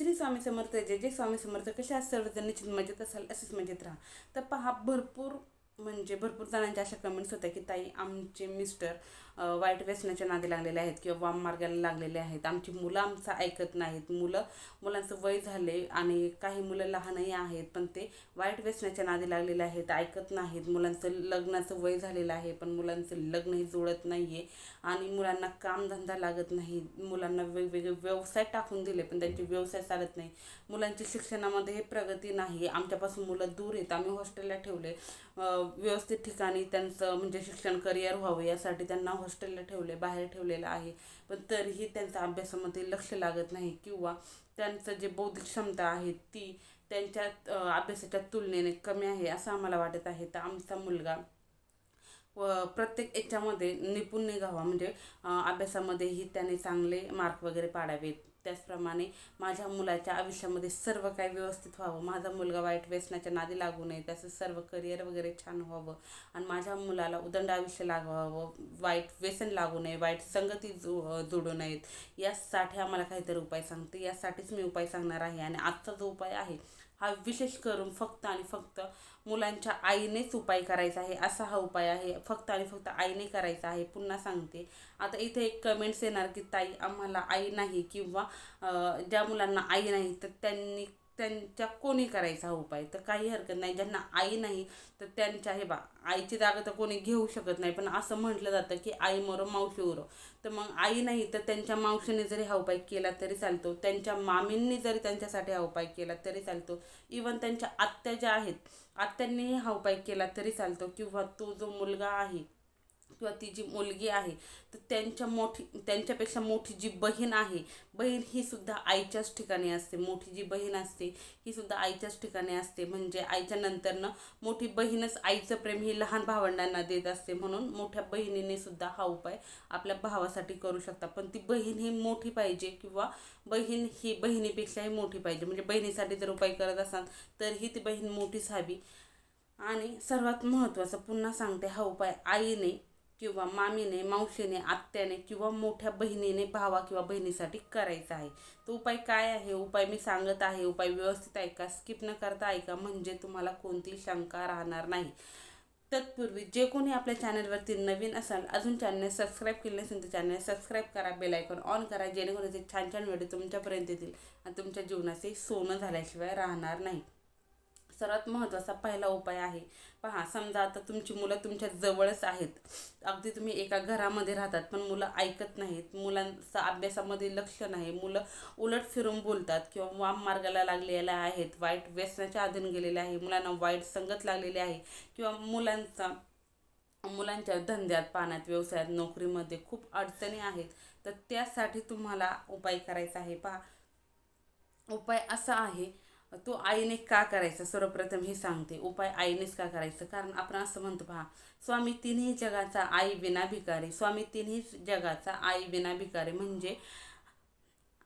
श्री स्वामी समर्थ जे जे स्वामी समर्थ कसे आज सर्वजण निश्चित मजेत असाल असेच मजेत राहा. तर पहा भरपूर म्हणजे भरपूर जणांच्या अशा कमेंट्स होत्या की ताई आमचे मिस्टर वाईट व्यसनाच्या नादी लागलेले आहेत किंवा वाम मार्गाला लागलेले आहेत. आमची मुलं आमचं ऐकत नाहीत. मुलं मुलांचं वय झाले आणि काही मुलं लहानही आहेत पण ते वाईट व्यसनाच्या नादी लागलेले आहेत ऐकत नाहीत. मुलांचं लग्नाचं वय झालेलं आहे पण मुलांचं लग्नही जुळत नाही आहे आणि मुलांना कामधंदा लागत नाही. मुलांना वेगवेगळे व्यवसाय टाकून दिले पण त्यांचे व्यवसाय चालत नाही. मुलांची शिक्षणामध्ये हे प्रगती नाही. आमच्यापासून मुलं दूर आहेत. आम्ही हॉस्टेलला ठेवले. व्यवस्थित ठिकाणी त्यांचं म्हणजे शिक्षण करिअर व्हावं यासाठी त्यांना हॉस्टेलला ठेवले बाहेर ठेवलेलं आहे. पण तरीही त्यांचा अभ्यासामध्ये लक्ष लागत नाही किंवा त्यांचं जे बौद्धिक क्षमता आहे ती त्यांच्या अभ्यासाच्या तुलनेने कमी आहे असं आम्हाला वाटत आहे. तर आमचा मुलगा व प्रत्येक याच्यामध्ये निपुण निघावा. म्हणजे अभ्यासामध्येही त्याने चांगले मार्क वगैरे पाडावेत. त्याचप्रमाणे माझ्या मुलाच्या आयुष्यामध्ये सर्व काही व्यवस्थित व्हावं. माझा मुलगा वाईट व्यसनाच्या नादी लागू नये. त्याचं सर्व करिअर वगैरे छान व्हावं. आणि माझ्या मुलाला उदंड आयुष्य लागावं. वाईट व्यसन लागू नये. वाईट संगती जु जोडू नयेत. यासाठी आम्हाला काहीतरी उपाय सांगते. यासाठीच मी उपाय सांगणार आहे. आणि आजचा जो उपाय आहे हा विशेष करून फक्त आणि फक्त मुलांच्या आईनेच उपाय करायचा आहे असा हा उपाय आहे. फक्त आणि फक्त आईने करायचा आहे पुन्हा सांगते. आता इथे एक कमेंट्स येणार की ताई आम्हाला आई नाही किंवा ज्या मुलांना आई नाही तर त्यांनी त्यांच्या कोणी करायचा हा उपाय? तर काही हरकत नाही. ज्यांना आई नाही तर त्यांच्या हे बा आईची जागा तर कोणी घेऊ शकत नाही. पण असं म्हटलं जातं की आई मरो मावशी उरो. तर मग आई नाही तर त्यांच्या मावशीने जरी हा उपाय केला तरी चालतो. त्यांच्या मामींनी जरी त्यांच्यासाठी हा उपाय केला तरी चालतो. इवन त्यांच्या आत्या ज्या आहेत आत्यांनीही हा उपाय केला तरी चालतो. किंवा तो जो मुलगा आहे किंवा ती जी मुलगी आहे तर त्यांच्या मोठी त्यांच्यापेक्षा मोठी जी बहीण आहे बहीण ही सुद्धा आईच्याच ठिकाणी असते. मोठी जी बहीण असते ही सुद्धा आईच्याच ठिकाणी असते. म्हणजे आईच्या नंतरनं मोठी बहीणच आईचं प्रेम ही लहान भावंडांना देत असते. म्हणून मोठ्या बहिणीने सुद्धा हा उपाय आपल्या भावासाठी करू शकता. पण ती बहीण ही मोठी पाहिजे किंवा बहीण ही बहिणीपेक्षाही मोठी पाहिजे. म्हणजे बहिणीसाठी जर उपाय करत असाल तर ही ती बहीण मोठीच हवी. आणि सर्वात महत्त्वाचं पुन्हा सांगते हा उपाय आईने किंवा मामीने मावशीने आत्याने किंवा मोठ्या बहिणीने भावा किंवा बहिणीसाठी करायचा आहे. तो उपाय काय आहे? उपाय मी सांगत आहे. उपाय व्यवस्थित ऐका स्किप न करता ऐका. म्हणजे तुम्हाला कोणतीही शंका राहणार नाही. तत्पूर्वी जे कोणी आपल्या चॅनलवरती नवीन असाल अजून चॅनल सबस्क्राईब केले नसेल तर चॅनल सबस्क्राईब करा. बेल आयकॉन ऑन करा. जेणेकरून ते छान छान व्हिडिओ तुमच्यापर्यंत येतील आणि तुमच्या जीवनाचे सोनं झाल्याशिवाय राहणार नाही. सर्वात महत्त्वाचा पहिला उपाय आहे. पहा समजा आता तुमची मुलं तुमच्या जवळच आहेत. अगदी तुम्ही एका घरामध्ये राहतात पण मुलं ऐकत नाहीत. मुलांचा अभ्यासामध्ये लक्ष नाही. मुलं उलट फिरून बोलतात किंवा वाम मार्गाला लागलेल्या आहेत वाईट व्यसनाच्या अधीन गेलेले आहे मुलांना वाईट संगत लागलेली आहे किंवा मुलांचा मुलांच्या धंद्यात पाण्यात व्यवसायात नोकरीमध्ये खूप अडचणी आहेत तर त्यासाठी तुम्हाला उपाय करायचा आहे. पहा उपाय असा आहे तो आईने का करायचा? सर्वप्रथम हे सांगते. उपाय आईनेच का करायचं? कारण आपण असं म्हणतो पहा स्वामी तिन्ही जगाचा आई विना भिकारी स्वामी तिन्ही जगाचा आई विना भिकारी म्हणजे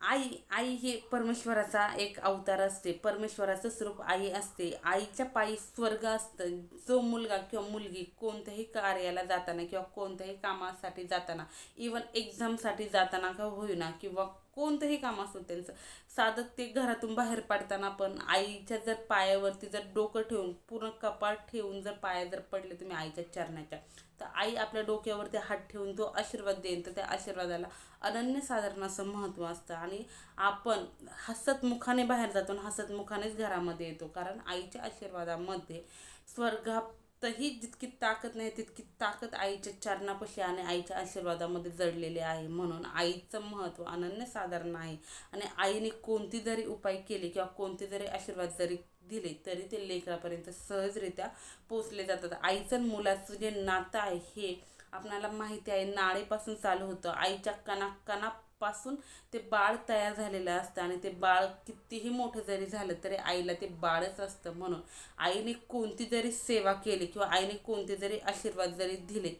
आई आई हे परमेश्वराचा एक अवतार असते. परमेश्वराचं स्वरूप आई असते. आईच्या पायी स्वर्ग असतं. जो मुलगा किंवा मुलगी कोणत्याही कार्याला जाताना किंवा कोणत्याही कामासाठी जाताना इवन एक्झामसाठी जाताना का होईना किंवा कोणतंही काम असो त्यांचं. साधं ते घरातून बाहेर पडताना पण आईच्या जर पायावरती जर डोकं ठेवून पूर्ण कपाळ ठेवून जर पाया जर पडले तुम्ही आईच्या चरणाच्या तर आई आपल्या डोक्यावरती हात ठेवून जो आशीर्वाद देईल तर त्या आशीर्वादाला अनन्यसाधारण असं महत्त्व असतं. आणि आपण हसतमुखाने बाहेर जातो आणि हसतमुखानेच घरामध्ये येतो कारण आईच्या आशीर्वादामध्ये स्वर्गा स्वर्गातही जितकी ताकद नाही तितकी ताकद आईच्या चरणापाशी आणि आईच्या आशीर्वादामध्ये जडलेली आहे. म्हणून आईचं महत्त्व अनन्यसाधारण आहे. आणि आईने कोणती जरी उपाय केले किंवा कोणते जरी आशीर्वाद जरी दिले तरी ते लेकरापर्यंत सहजरित्या पोचले जातात. आईचं आणि मुलाचं जे नातं आहे हे आपणाला माहिती आहे नाळेपासून चालू होतं. आईच्या कणा पासून ते बाळ तयार झालेलं असतं आणि ते बाळ कितीही मोठं जरी झालं तरी आईला ते बाळच असतं म्हणून. आईने कोणती जरी सेवा केली किंवा आईने कोणते जरी आशीर्वाद जरी दिले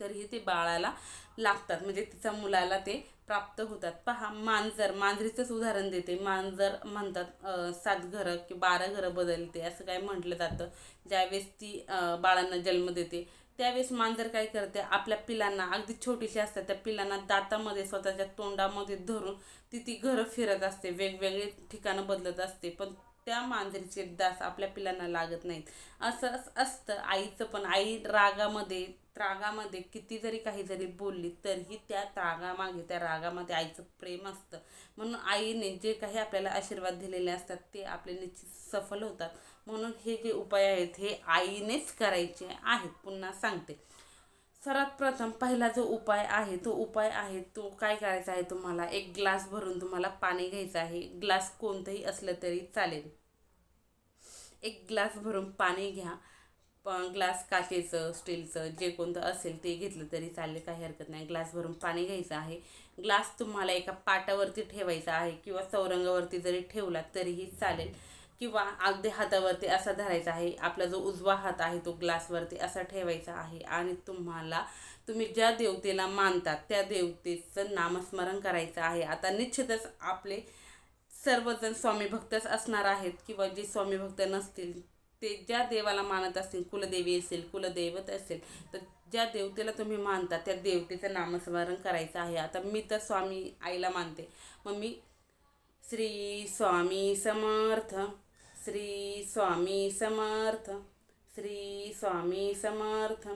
तरीही ते बाळाला लागतात. म्हणजे तिच्या मुलाला ते प्राप्त होतात. पहा मांजर मांजरीचंच उदाहरण देते. मांजर म्हणतात सात घरं की बारा घरं बदलते असं काय म्हटलं जातं. ज्यावेळेस ती बाळांना जन्म देते त्यावेळेस मांजर काय करते आपल्या पिलांना अगदी छोटीशी असतात त्या पिलांना दातामध्ये स्वतःच्या तोंडामध्ये धरून ती ती घरं फिरत असते वेगवेगळे ठिकाणं बदलत असते पण त्या मांजरीचे डास आपल्या पिलांना लागत नाहीत. असं असतं आईचं पण. आई रागामध्ये रागामध्ये किती जरी काही जरी बोलली तरीही त्या रागामागे त्या रागामध्ये आईचं प्रेम असतं. म्हणून आईने जे काही आपल्याला आशीर्वाद दिलेले असतात ते आपले निश्चित सफल होतात. म्हणून हे जे उपाय आहेत हे आईनेच करायचे आहेत. पुन्हा सांगते. सर्वात प्रथम पहिला जो उपाय आहे तो उपाय आहे तो काय करायचा आहे तुम्हाला? एक ग्लास भरून तुम्हाला पाणी घ्यायचं आहे. ग्लास कोणतंही असलं तरी चालेल. एक ग्लास भरून पाणी घ्या. पण ग्लास काचेचं स्टीलचं जे कोणतं असेल ते घेतलं तरी चालेल काही हरकत नाही. ग्लास भरून पाणी घ्यायचं आहे. ग्लास तुम्हाला एका पाटावरती ठेवायचा आहे किंवा चौरंगावरती जरी ठेवला तरीही चालेल. किंवा अगदी हातावरती असा धरायचा आहे. आपला जो उजवा हात आहे तो ग्लासवरती असा ठेवायचा आहे. आणि तुम्हाला तुम्ही ज्या देवतेला मानतात त्या देवतेचं नामस्मरण करायचं आहे. आता निश्चितच आपले सर्वजण स्वामी भक्तच असणार आहेत किंवा जे स्वामी भक्त नसतील ते ज्या देवाला मानत असतील कुलदेवी असेल कुलदैवत असेल तर ज्या देवतेला तुम्ही मानता त्या देवतेचं नामस्मरण करायचं आहे. आता मी तर स्वामी आईला मानते. मग मी श्री स्वामी समर्थ श्री स्वामी समर्थ श्री स्वामी समर्थ.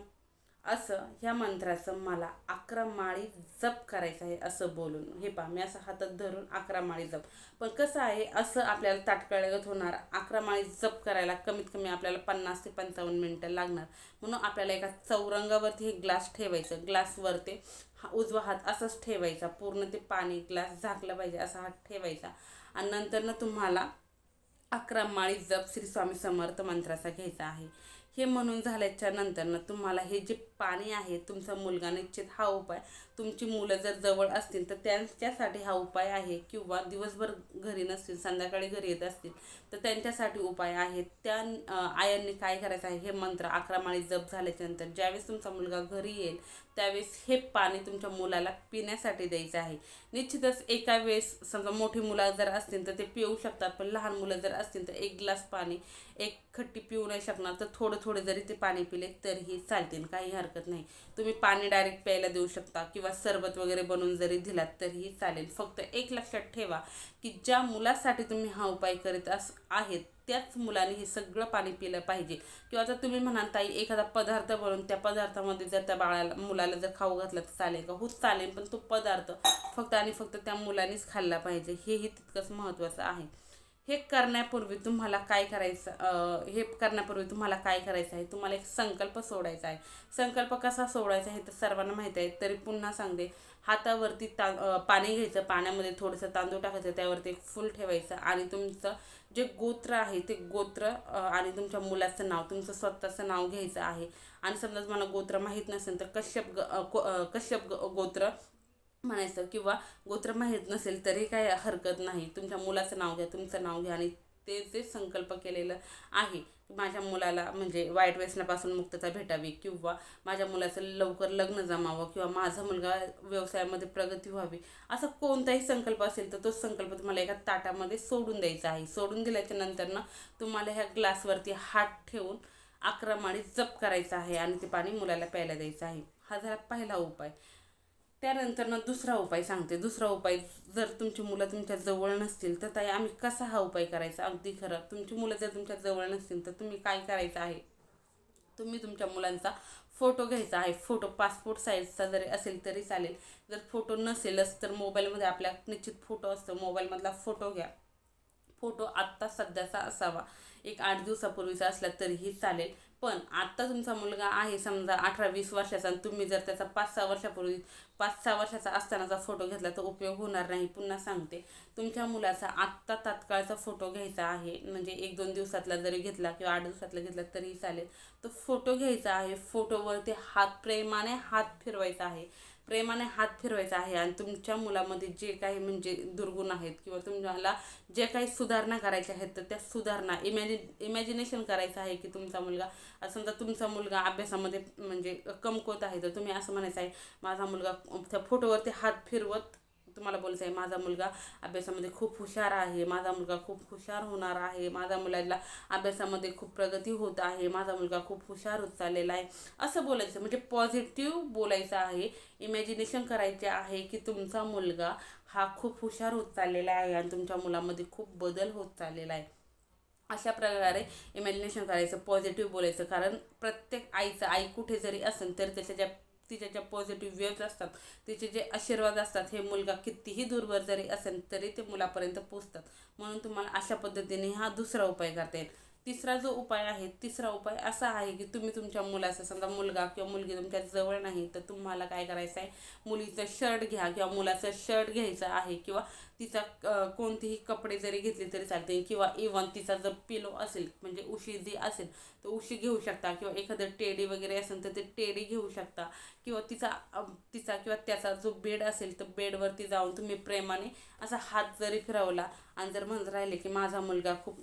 असं ह्या मंत्राचं मला अकरा माळी जप करायचं आहे असं बोलून. हे पहा मी असं हातात धरून अकरा माळी जप. पण कसं आहे असं आपल्याला ताटकळगत होणार. अकरा माळी जप करायला कमीत कमी आपल्याला पन्नास ते पंचावन्न मिनटं लागणार. म्हणून आपल्याला एका चौरंगावरती हे ग्लास ठेवायचं. ग्लासवरती हा उजवा हात असंच ठेवायचा. पूर्ण ते पाणी ग्लास झाकलं पाहिजे असा हात ठेवायचा. आणि नंतर तुम्हाला अकरा माळी जप श्री स्वामी समर्थ मंत्राचा घ्यायचा आहे. हे म्हणून झाल्याच्या नंतरनं तुम्हाला हे जे पाणी आहे तुमचा मुलगा निश्चित हा उपाय तुमची मुलं जर जवळ असतील तर त्यांच्यासाठी हा उपाय आहे किंवा दिवसभर घरी नसतील संध्याकाळी घरी येत असतील तर त्यांच्यासाठी उपाय आहे त्या आयांनी काय करायचं आहे हे मंत्र अकरा माळी जप झाल्याच्यानंतर ज्यावेळेस तुमचा मुलगा घरी येईल त्यावेळेस हे पाणी तुमच्या मुलाला पिण्यासाठी द्यायचं आहे. निश्चितच एका वेळेस समजा मोठी मुलं जर असतील तर ते पिऊ शकतात पण लहान मुलं जर असतील तर एक ग्लास पाणी एक खट्टी पिऊ नाही शकणार तर थोडं थोडं जरी ते पाणी पिले तरीही चालतील. काही हरकत नाही. तुम्ही पाणी डायरेक्ट प्यायला देऊ शकता किंवा सरबत वगैरे बनवून जरी दिलात तरीही चालेल. फक्त एक लक्षात ठेवा की ज्या मुलासाठी तुम्ही हा उपाय करीत अस आहेत त्याच मुलाने हे सगळं पाणी पिलं पाहिजे. किंवा जर तुम्ही म्हणाल ताई एखादा पदार्थ बनवून त्या पदार्थामध्ये जर त्या बाळाला मुलाला जर खाऊ घातलं तर चालेल का? होच चालेल पण तो पदार्थ फक्त आणि फक्त त्या मुलानेच खाल्ला पाहिजे. हेही तितकंच महत्त्वाचं आहे. हे करण्यापूर्वी तुम्हाला काय करायचं हे करण्यापूर्वी तुम्हाला काय करायचं आहे? तुम्हाला एक संकल्प सोडायचा आहे. संकल्प कसा सोडायचा आहे तर सर्वांना माहीत आहे. तरी पुन्हा सांगते. हातावरती ता पाणी घ्यायचं. पाण्यामध्ये थोडंसं तांदूळ टाकायचं. त्यावरती एक फूल ठेवायचं. आणि तुमचं जे गोत्र आहे ते गोत्र आणि तुमच्या मुलाचं नाव तुमचं स्वतःचं नाव घ्यायचं आहे. आणि समजा तुम्हाला गोत्र माहीत नसेल तर कश्यप ग को- कश्यप ग- गोत्र म्हणायचं किंवा गोत्र माहीत नसेल तरी काय हरकत नाही. तुमच्या मुलाचं नाव घ्या तुमचं नाव घ्या आणि ते जे संकल्प केलेलं आहे माझ्या मुलाला म्हणजे वाईट व्यसनापासून मुक्तता भेटावी किंवा माझ्या मुलाचं लवकर लग्न जमावं किंवा माझा मुलगा व्यवसायामध्ये प्रगती व्हावी असा कोणताही संकल्प असेल तर तो संकल्प तुम्हाला एका ताटामध्ये सोडून द्यायचा आहे. सोडून दिल्याच्या नंतरनं तुम्हाला ह्या ग्लासवरती हात ठेवून अकरा माळी जप करायचा आहे आणि ते पाणी मुलाला प्यायला द्यायचं आहे. हा झाला पहिला उपाय. त्यानंतर ना दुसरा उपाय सांगते. दुसरा उपाय जर तुमची मुलं तुमच्या जवळ नसतील तर ताई आम्ही कसा हा उपाय करायचा? अगदी खरं. तुमची मुलं जर तुमच्या जवळ नसतील तर तुम्ही काय करायचं आहे? तुम्ही तुमच्या मुलांचा फोटो घ्यायचा आहे. फोटो पासपोर्ट साईजचा जरी असेल तरी चालेल. जर फोटो नसेलच तर मोबाईलमध्ये आपल्या निश्चित फोटो असतो. मोबाईलमधला फोटो घ्या. फोटो आत्ता सध्याचा असावा. एक आठ दिवसापूर्वीचा असला तरीही चालेल. पण आत्ता तुमचा मुलगा आहे समजा अठरा वीस वर्षाचा आणि तुम्ही जर त्याचा पाच सहा वर्षापूर्वी पाच सहा वर्षाचा असतानाचा फोटो घेतला तर उपयोग होणार नाही. पुन्हा सांगते. तुमच्या मुलाचा आत्ता तात्काळचा फोटो घ्यायचा आहे. म्हणजे एक दोन दिवसातला जरी घेतला किंवा आठ दिवसातला घेतला तरीही चालेल. तो फोटो घ्यायचा आहे. फोटोवरती हात प्रेमाने हात फिरवायचा आहे. प्रेमाने हात फिरवायचा आहे आणि तुमच्या मुलामध्ये जे काही म्हणजे दुर्गुण आहेत किंवा तुम्हाला जे काही सुधारणा करायच्या आहेत तर त्या सुधारणा इमॅजिन इमॅजिनेशन करायचं आहे की तुमचा मुलगा समजा तुमचा मुलगा अभ्यासामध्ये म्हणजे कमकुवत आहे तर तुम्ही असं म्हणायचं आहे माझा मुलगा त्या फोटोवरती हात फिरवत तुम्हाला बोलायचं आहे माझा मुलगा अभ्यासामध्ये खूप हुशार आहे माझा मुलगा खूप हुशार होणार आहे माझ्या मुलाला अभ्यासामध्ये खूप प्रगती होत आहे माझा मुलगा खूप हुशार होत चाललेला आहे. असं बोलायचं म्हणजे पॉझिटिव्ह बोलायचं आहे इमॅजिनेशन करायचे आहे की तुमचा मुलगा हा खूप हुशार होत चाललेला आहे आणि तुमच्या मुलामध्ये खूप बदल होत चाललेला आहे. अशा प्रकारे इमॅजिनेशन करायचं पॉझिटिव्ह बोलायचं कारण प्रत्येक आईचं आई कुठे जरी असेल तर त्याच्या ज्या तिच्या ज्या पॉझिटिव्ह वेव्ज असतात तिचे जे आशीर्वाद असतात हे मुलगा कितीही दूरवर जरी असेल तरी ते मुलापर्यंत पोचतात. म्हणून तुम्हाला अशा पद्धतीने हा दुसरा उपाय करता येईल. तिसरा जो उपाय आहे तिसरा उपाय असा आहे की तुम्ही तुमच्या मुलाचा समजा मुलगा किंवा मुलगी तुमच्या जवळ नाही तर तुम्हाला काय करायचं आहे मुलीचं शर्ट घ्या किंवा मुलाचं शर्ट घ्यायचं आहे किंवा तिचा कोणतेही कपडे जरी घेतले तरी चालते किंवा इवन तिचा जर पिलो असेल म्हणजे उशी जी असेल तर उशी घेऊ शकता किंवा एखादं टेडी वगैरे असेल तर ते टेडी घेऊ शकता किंवा तिचा तिचा किंवा त्याचा जो बेड असेल तर बेडवरती जाऊन तुम्ही प्रेमाने असा हात जरी फिरवला आणि जर म्हणत राहिले की माझा मुलगा खूप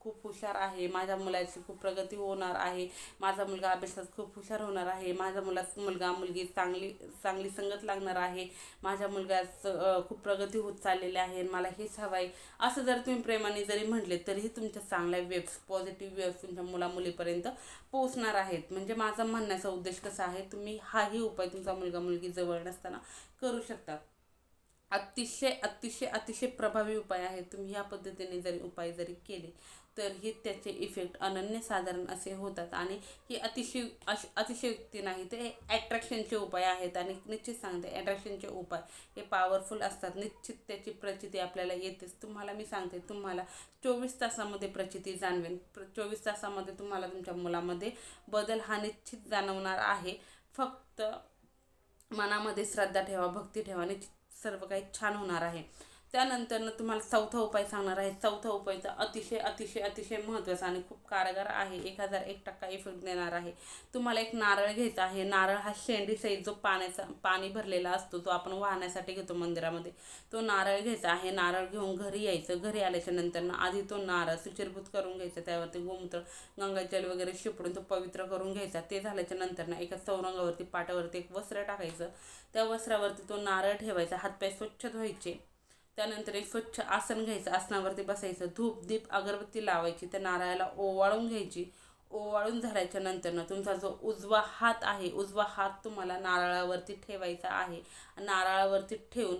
खूप हुशार आहे माझ्या मुलाची खूप प्रगती होणार आहे माझा मुलगा अभ्यासात खूप हुशार होणार आहे माझा मुला मुलगा मुलगी चांगली चांगली संगत लागणार आहे माझ्या मुलगाचं खूप प्रगती होत चाललेली आहे मला हेच हवं आहे असं जर तुम्ही प्रेमाने जरी म्हटले तरीही तुमच्या चांगल्या वेब्स पॉझिटिव्ह वेब्स तुमच्या मुला मुलीपर्यंत पोहोचणार आहेत. म्हणजे माझा म्हणण्याचा उद्देश कसा आहे तुम्ही हाही उपाय तुमचा मुलगा मुलगी जवळ नसताना करू शकता. अतिशय अतिशय अतिशय प्रभावी उपाय आहे तुम्ही या पद्धतीने जरी उपाय जरी केले तर हे त्याचे इफेक्ट अनन्यसाधारण असे होतात. आणि ही अतिशय अश अतिशयोक्ती नाही ते ॲट्रॅक्शनचे उपाय आहेत. आणि निश्चित सांगते ॲट्रॅक्शनचे उपाय हे पॉवरफुल असतात. निश्चित त्याची प्रचिती आपल्याला येतेच. तुम्हाला मी सांगते तुम्हाला चोवीस तासामध्ये प्रचिती जाणवेन. प्र चोवीस तासामध्ये तुम्हाला तुमच्या मुलामध्ये बदल हा निश्चित जाणवणार आहे. फक्त मनामध्ये श्रद्धा ठेवा भक्ती ठेवा. निश्चित सर्व काही छान होणार आहे. त्यानंतरनं तुम्हाला चौथा उपाय सांगणार आहे. चौथा उपायचा अतिशय अतिशय अतिशय महत्त्वाचा आणि खूप कारगर आहे. एक हजार एक टक्का इफेक्ट देणार आहे. तुम्हाला एक नारळ घ्यायचा आहे. नारळ हा शेंडी सहित जो पाण्याचा पाणी भरलेला असतो तो आपण वाहण्यासाठी घेतो मंदिरामध्ये. तो नारळ घ्यायचा आहे. नारळ घेऊन घरी यायचं. घरी आल्याच्या नंतरनं आधी तो नारळ सुचिरभूत करून घ्यायचा. त्यावरती गोमूत्र गंगाजल वगैरे शिपडून तो पवित्र करून घ्यायचा. ते झाल्याच्या नंतरनं एका चौरंगावरती पाटावरती एक वस्त्र टाकायचं. त्या वस्त्रावरती तो नारळ ठेवायचा. हातपाय स्वच्छ धुवायचे. त्यानंतर एक स्वच्छ आसन घ्यायचं आसनावरती बसायचं धूप दीप अगरबत्ती लावायची त्या नारळाला ओवाळून घ्यायची. ओवाळून झाल्याच्या नंतरनं तुमचा जो उजवा हात आहे उजवा हात तुम्हाला नारळावरती ठेवायचा आहे. नारळावरती ठेवून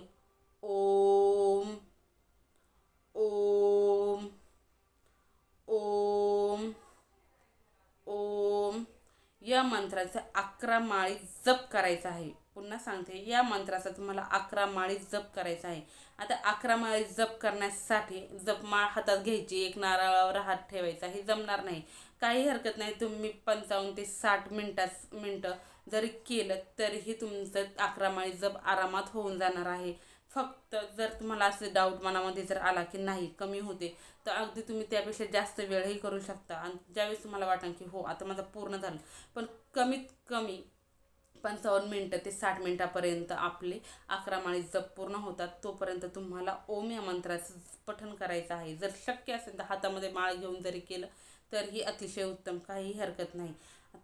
ओम ओम ओम ओम या मंत्राचा अकरा माळी जप करायचा आहे. पुन्हा सांगते या मंत्राचा तुम्हाला अकरा माळी जप करायचा आहे. आता अकरा माळे जप करण्यासाठी जपमाळ हातात घ्यायची एक नारळावर हात ठेवायचा हे जमणार नाही. काही हरकत नाही तुम्ही पंचावन्न ते साठ मिनटास मिनटं जरी केलं तरीही तुमचं अकरा माळी जप आरामात होऊन जाणार आहे. फक्त जर तुम्हाला असे डाऊट मनामध्ये जर आला की नाही कमी होते तर अगदी तुम्ही त्यापेक्षा जास्त वेळही करू शकता. आणि ज्यावेळेस तुम्हाला वाटेल की हो आता माझं पूर्ण झालं. पण कमीत कमी पंचावन्न मिनटं ते साठ मिनटापर्यंत आपले अकरा माळी जप पूर्ण होतात. तोपर्यंत तुम्हाला ओम या मंत्राचं पठण करायचं आहे. जर शक्य असेल तर हातामध्ये माळ घेऊन जरी केलं तरीही अतिशय उत्तम. काही हरकत नाही.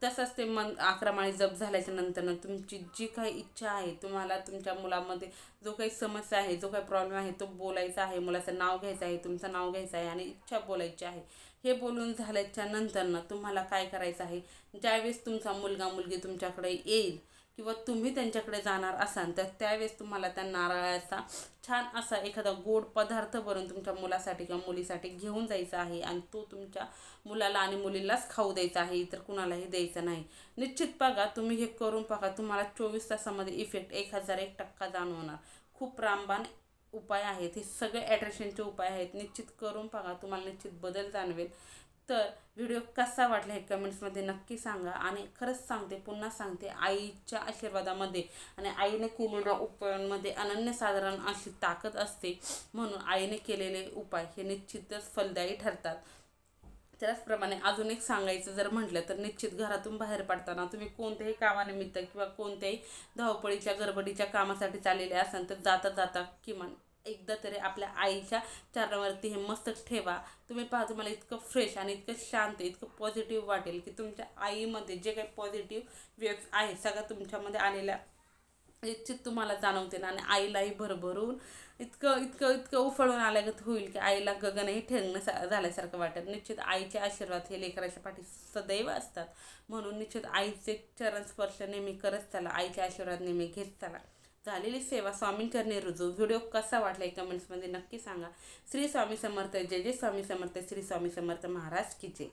तसंच ते मन अकरा माळी जप झाल्याच्या नंतरनं तुमची जी काही इच्छा आहे तुम्हाला तुमच्या मुलामध्ये जो काही समस्या आहे जो काही प्रॉब्लेम आहे तो बोलायचा आहे. मुलाचं नाव घ्यायचं आहे तुमचं नाव घ्यायचं आहे आणि इच्छा बोलायची आहे. हे बोलून झाल्याच्या नंतरनं तुम्हाला काय करायचं आहे? ज्यावेळेस तुमचा मुलगा मुलगी तुमच्याकडे येईल किंवा तुम्ही त्यांच्याकडे जाणार असाल तर त्यावेळेस तुम्हाला त्या नारळाचा छान असा एखादा गोड पदार्थ बनवून तुमच्या मुलासाठी किंवा मुलीसाठी घेऊन जायचा आहे आणि तो तुमच्या मुलाला आणि मुलीलाच खाऊ द्यायचा आहे इतर कुणालाही द्यायचं नाही. निश्चित बघा तुम्ही हे करून बघा तुम्हाला चोवीस तासामध्ये इफेक्ट एक हजार एक टक्का जाणवणार. खूप रामबाण उपाय आहेत हे सगळे ॲट्रॅक्शनचे उपाय आहेत. निश्चित करून बघा तुम्हाला निश्चित बदल जाणवेल. तर व्हिडिओ कसा वाटला हे कमेंट्समध्ये नक्की सांगा. आणि खरंच सांगते पुन्हा सांगते आईच्या आशीर्वादामध्ये आणि आईने केलेल्या उपायांमध्ये अनन्यसाधारण अशी ताकद असते. म्हणून आईने केलेले उपाय हे निश्चितच फलदायी ठरतात. त्याचप्रमाणे अजून एक सांगायचं जर म्हटलं तर निश्चित घरातून बाहेर पडताना तुम्ही कोणत्याही कामानिमित्त किंवा कोणत्याही धावपळीच्या गडबडीच्या कामासाठी चाललेले असाल तर जाता जाता किमान एकदा तरी आपल्या आईच्या चरणावरती हे मस्त ठेवा. तुम्ही पाहा तुम्हाला इतकं फ्रेश आणि इतकं शांत इतकं पॉझिटिव्ह वाटेल की तुमच्या आईमध्ये जे काही पॉझिटिव्ह वेव्स आहेत सगळं तुमच्यामध्ये आलेल्या निश्चित तुम्हाला जाणवते ना आणि आईलाही भरभरून इतकं इतकं इतकं उफळून आल्यागत होईल की आईला गगनही ठेंगणं सा झाल्यासारखं वाटेल. निश्चित आईचे आशीर्वाद हे लेकराच्या पाठी सदैव असतात. म्हणून निश्चित आईचे चरण स्पर्श नेहमी करत चाला आईचे आशीर्वाद नेहमी घेत चला. झालेली सेवा स्वामींचरणी रुजू. व्हिडिओ कसा वाटला कमेंट्समध्ये नक्की सांगा. श्री स्वामी समर्थ. जय जय स्वामी समर्थ. श्री स्वामी समर्थ महाराज की जय.